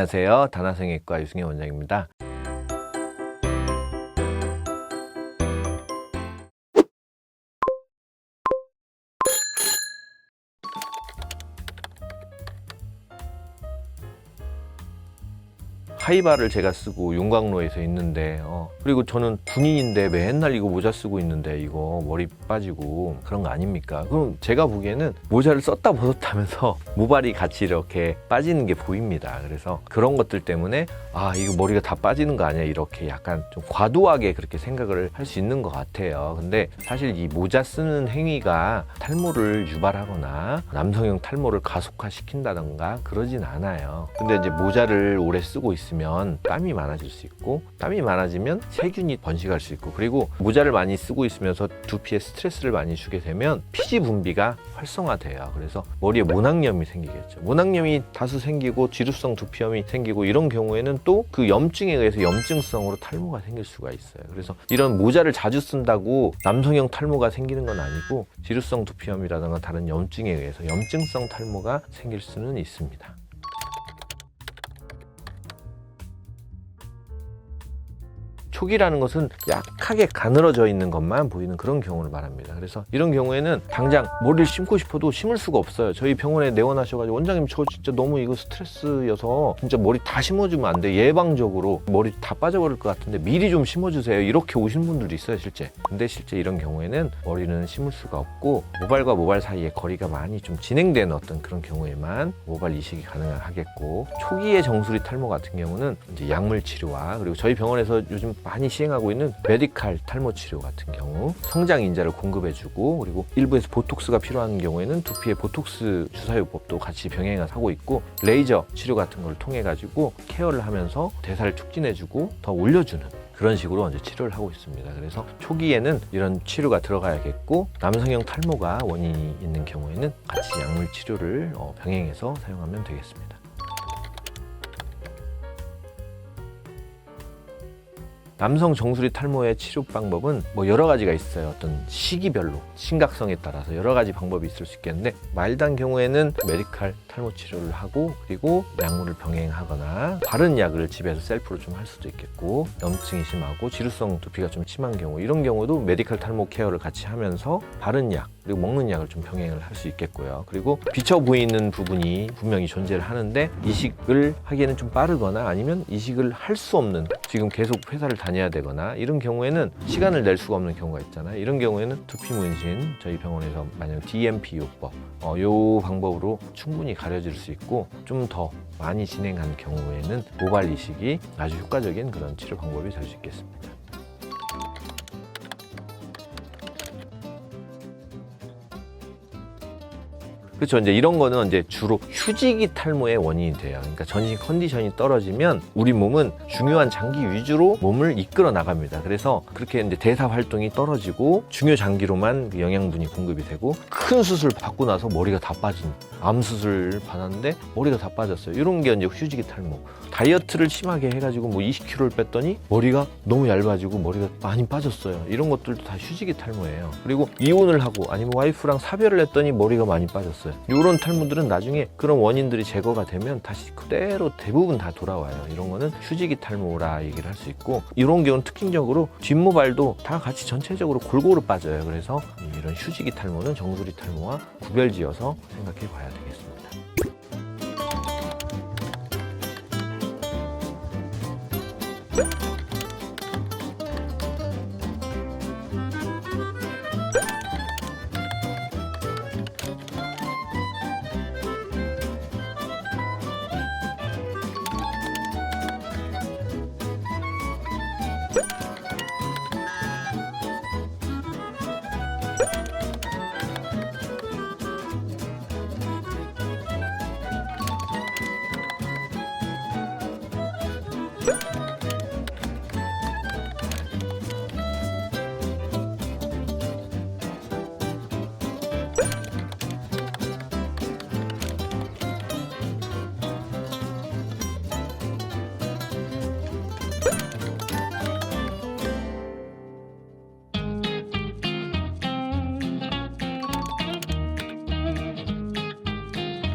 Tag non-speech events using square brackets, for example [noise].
안녕하세요. 다나성형외과 유승현 원장입니다. 하이바를 제가 쓰고 용광로에서 있는데 어, 그리고 저는 군인인데 맨날 이거 모자 쓰고 있는데 이거 머리 빠지고 그런 거 아닙니까? 그럼 제가 보기에는 모자를 썼다 벗었다면서 [laughs] 모발이 같이 이렇게 빠지는 게 보입니다. 그래서 그런 것들 때문에 아 이거 머리가 다 빠지는 거 아니야 이렇게 약간 좀 과도하게 그렇게 생각을 할 수 있는 것 같아요. 근데 사실 이 모자 쓰는 행위가 탈모를 유발하거나 남성형 탈모를 가속화시킨다던가 그러진 않아요. 근데 이제 모자를 오래 쓰고 있으면 땀이 많아질 수 있고 땀이 많아지면 세균이 번식할 수 있고 그리고 모자를 많이 쓰고 있으면서 두피에 스트레스를 많이 주게 되면 피지 분비가 활성화돼요. 그래서 머리에 모낭염이 생기겠죠. 모낭염이 다수 생기고 지루성 두피염이 생기고 이런 경우에는 또 그 염증에 의해서 염증성으로 탈모가 생길 수가 있어요. 그래서 이런 모자를 자주 쓴다고 남성형 탈모가 생기는 건 아니고 지루성 두피염이라든가 다른 염증에 의해서 염증성 탈모가 생길 수는 있습니다. 촉이라는 것은 약하게 가늘어져 있는 것만 보이는 그런 경우를 말합니다. 그래서 이런 경우에는 당장 머리를 심고 싶어도 심을 수가 없어요. 저희 병원에 내원하셔가지고 원장님 저 진짜 너무 이거 스트레스여서 진짜 머리 다 심어주면 안 돼. 예방적으로 머리 다 빠져버릴 것 같은데 미리 좀 심어주세요. 이렇게 오신 분들도 있어요, 실제. 근데 실제 이런 경우에는 머리는 심을 수가 없고 모발과 모발 사이에 거리가 많이 좀 진행된 어떤 그런 경우에만 모발 이식이 가능하겠고 초기의 정수리 탈모 같은 경우는 이제 약물 치료와 그리고 저희 병원에서 요즘 많이 시행하고 있는 메디칼 탈모 치료 같은 경우 성장 인자를 공급해주고 그리고 일부에서 보톡스가 필요한 경우에는 두피에 보톡스 주사요법도 같이 병행을 하고 있고 레이저 치료 같은 걸 통해 가지고 케어를 하면서 대사를 촉진해주고 더 올려주는 그런 식으로 이제 치료를 하고 있습니다. 그래서 초기에는 이런 치료가 들어가야겠고 남성형 탈모가 원인이 있는 경우에는 같이 약물 치료를 어, 병행해서 사용하면 되겠습니다. 남성 정수리 탈모의 치료 방법은 뭐 여러 가지가 있어요. 어떤 시기별로 심각성에 따라서 여러 가지 방법이 있을 수 있겠는데 마일드한 경우에는 메디칼 탈모 치료를 하고 그리고 약물을 병행하거나 바른 약을 집에서 셀프로 좀 할 수도 있겠고 염증이 심하고 지루성 두피가 좀 심한 경우 이런 경우도 메디칼 탈모 케어를 같이 하면서 바른 약 그리고 먹는 약을 좀 병행을 할 수 있겠고요. 그리고 비쳐 보이는 부분이 분명히 존재를 하는데 이식을 하기에는 좀 빠르거나 아니면 이식을 할 수 없는 지금 계속 회사를 다 녀야 되거나 이런 경우에는 시간을 낼 수가 없는 경우가 있잖아요. 이런 경우에는 두피 문신 저희 병원에서 만약 DMP 요법 어, 요 방법으로 충분히 가려질 수 있고 좀 더 많이 진행한 경우에는 모발 이식이 아주 효과적인 그런 치료 방법이 될 수 있겠습니다. 그렇죠. 이제 이런 거는 이제 주로 휴지기 탈모의 원인이 돼요. 그러니까 전신 컨디션이 떨어지면 우리 몸은 중요한 장기 위주로 몸을 이끌어 나갑니다. 그래서 그렇게 이제 대사 활동이 떨어지고 중요 장기로만 그 영양분이 공급이 되고 큰 수술 받고 나서 머리가 다 빠진 암 수술 받았는데 머리가 다 빠졌어요. 이런 게 이제 휴지기 탈모. 다이어트를 심하게 해가지고 뭐 20kg를 뺐더니 머리가 너무 얇아지고 머리가 많이 빠졌어요. 이런 것들도 다 휴지기 탈모예요. 그리고 이혼을 하고 아니면 와이프랑 사별을 했더니 머리가 많이 빠졌 어요. 이런 탈모들은 나중에 그런 원인들이 제거가 되면 다시 그대로 대부분 다 돌아와요. 이런 거는 휴지기 탈모라 얘기를 할 수 있고 이런 경우는 특징적으로 뒷모발도 다 같이 전체적으로 골고루 빠져요. 그래서 이런 휴지기 탈모는 정수리 탈모와 구별지어서 생각해 봐야 되겠습니다.